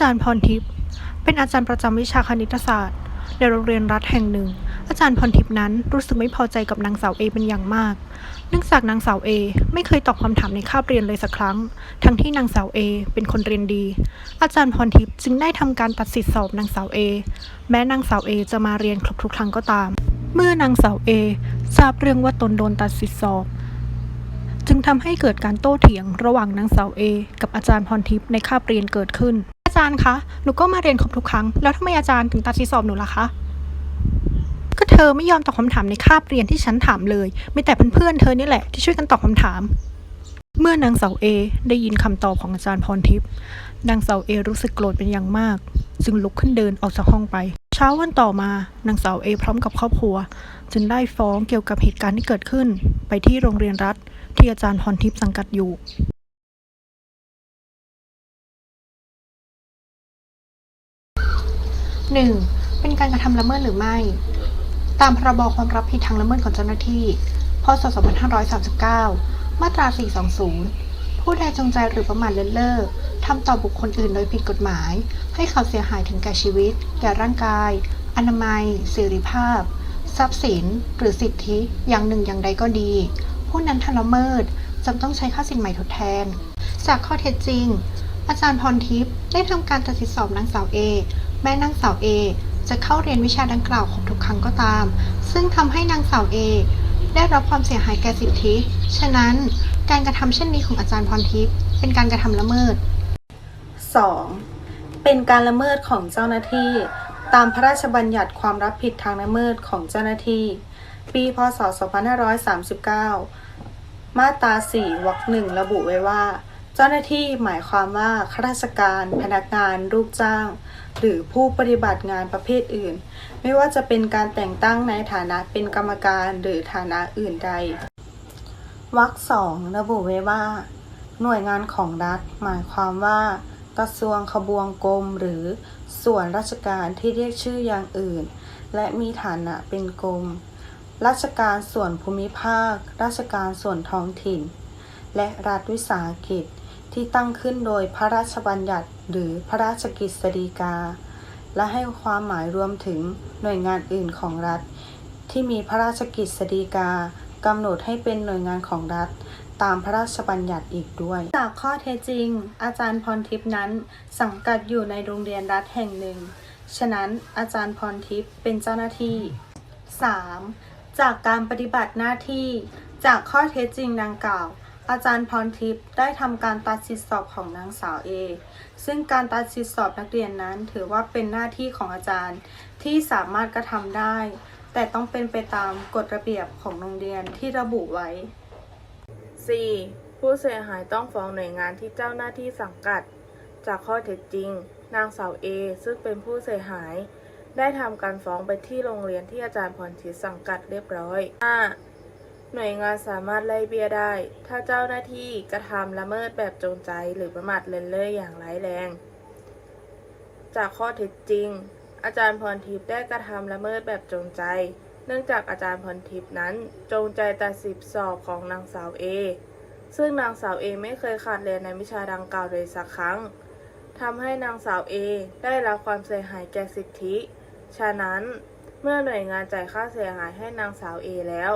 จารย์พรทิพย์เป็นอาจารย์ประจำวิชาคณิตศาสตร์ ในโรงเรียนรัฐแห่งหนึ่ง อาจารย์พรทิพย์นั้นรู้สึกไม่พอใจกับนางสาวเอเป็นอย่างมาก เนื่องจากนางสาวเอไม่เคยตอบคำถามในคาบเรียนเลยสักครั้ง ทั้งที่นางสาวเอเป็นคนเรียนดี อาจารย์พรทิพย์จึงได้ทำการตัดสิทธิสอบนางสาวเอแม้นางสาวเอจะมาเรียนครบทุกครั้งก็ตาม เมื่อนางสาวเอทราบเรื่องว่าตนโดนตัดสิทธิสอบจึงทำให้เกิดการโต้เถียงระหว่างนางสาวเอกับอาจารย์พรทิพย์ในคาบเรียนเกิดขึ้น จารย์คะ หนูก็มาเรียนครบทุกครั้ง แล้วทำไมอาจารย์ถึงตัดสิสอบหนูล่ะคะ ก็เธอไม่ยอมตอบคำถามในคาบเรียนที่ฉันถามเลย มีแต่เพื่อนๆเธอนี่แหละที่ช่วยกันตอบคำถาม เมื่อนางสาวเอได้ยินคำตอบของอาจารย์พรทิพย์ นางสาวเอรู้สึกโกรธเป็นอย่างมาก จึงลุกขึ้นเดินออกจากห้องไป เช้าวันต่อมานางสาวเอพร้อมกับครอบครัว จึงได้ฟ้องเกี่ยวกับเหตุการณ์ที่เกิดขึ้น ไปที่โรงเรียนรัฐที่อาจารย์พรทิพย์สังกัดอยู่ 1. เป็นการกระทำละเมิดหรือไม่ ตามพรบความรับผิดทางละเมิดของเจ้าหน้าที่ พศ 2539 มาตรา 420 ผู้ใดจงใจหรือประมาทเลินเล่อทำต่อบุคคลอื่นโดยผิดกฎหมาย ให้เขาเสียหายถึงแก่ชีวิต แก่ร่างกาย อนามัยเสรีภาพ ทรัพย์สิน หรือสิทธิอย่างหนึ่งอย่างใดก็ดี ผู้นั้นทำละเมิดจำต้องใช้ค่าสินใหม่ทดแทน จากข้อเท็จจริงอาจารย์พรทิพย์ได้ทำการตัดสิทธิสอบนางสาวเอ แม้นางสาวเอจะเข้าเรียนวิชาดังกล่าวครบทุกครั้งก็ตาม ซึ่งทำให้นางสาวเอได้รับความเสียหายแก่สิทธิ ฉะนั้นการกระทำเช่นนี้ของอาจารย์พรทิพย์เป็นการกระทำละเมิด 2. เป็นการละเมิดของเจ้าหน้าที่ ตามพระราชบัญญัติความรับผิดทางละเมิดของเจ้าหน้าที่ ปีพศ 2539 มาตรา 4 วรรคหนึ่งระบุไว้ว่า เจ้าหน้าที่หมายความว่าข้าราชการ พนักงาน ลูกจ้าง หรือผู้ปฏิบัติงานประเภทอื่น ไม่ว่าจะเป็นการแต่งตั้งในฐานะเป็นกรรมการหรือฐานะอื่นใดวรรคสองระบุไว้ว่า หน่วยงานของรัฐ หมายความว่า กระทรวงขบวงกรมหรือส่วนราชการที่เรียกชื่ออย่างอื่น และมีฐานะเป็นกรมราชการส่วนภูมิภาค ราชการส่วนท้องถิ่น และรัฐวิสาหกิจ ที่ตั้งขึ้นโดยพระราชบัญญัติหรือพระราชกฤษฎีกา และให้ความหมายรวมถึงหน่วยงานอื่นของรัฐ ที่มีพระราชกฤษฎีกากำหนดให้เป็นหน่วยงานของรัฐ ตามพระราชบัญญัติอีกด้วย จากข้อเท็จจริง อาจารย์พรทิพย์นั้น สังกัดอยู่ในโรงเรียนรัฐแห่งหนึ่ง ฉะนั้นอาจารย์พรทิพย์เป็นเจ้าหน้าที่ 3. จากการปฏิบัติหน้าที่ จากข้อเท็จจริงดังกล่าว อาจารย์พรทิพย์ได้ทำการตัดสิทธิสอบของนางสาวเอ ซึ่งการตัดสิทธิสอบนักเรียนนั้นถือว่าเป็นหน้าที่ของอาจารย์ที่สามารถกระทำได้ แต่ต้องเป็นไปตามกฎระเบียบของโรงเรียนที่ระบุไว้ 4. ผู้เสียหายต้องฟ้องหน่วยงานที่เจ้าหน้าที่สังกัด จากข้อเท็จจริง นางสาวเอซึ่งเป็นผู้เสียหาย ได้ทำการฟ้องไปที่โรงเรียนที่อาจารย์พรทิพย์สังกัดเรียบร้อย 5. หน่วยงานสามารถไล่เบี้ยได้ ถ้าเจ้าหน้าที่กระทำละเมิดแบบจงใจหรือประมาทเลินเล่ออย่างร้ายแรง จากข้อเท็จจริง อาจารย์พรทิพย์ได้กระทำละเมิดแบบจงใจ เนื่องจากอาจารย์พรทิพย์นั้นจงใจตัดสิทธิสอบของนางสาวเอซึ่งนางสาวเอไม่เคยขาดเรียนในวิชาดังกล่าวเลยสักครั้งทำให้นางสาวเอได้รับความเสียหายแก่สิทธิ ฉะนั้นเมื่อหน่วยงานจ่ายค่าเสียหายให้นางสาวเอแล้ว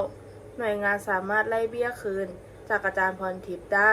หน่วยงานสามารถไล่เบี้ยคืน จากอาจารย์พรทิพย์ได้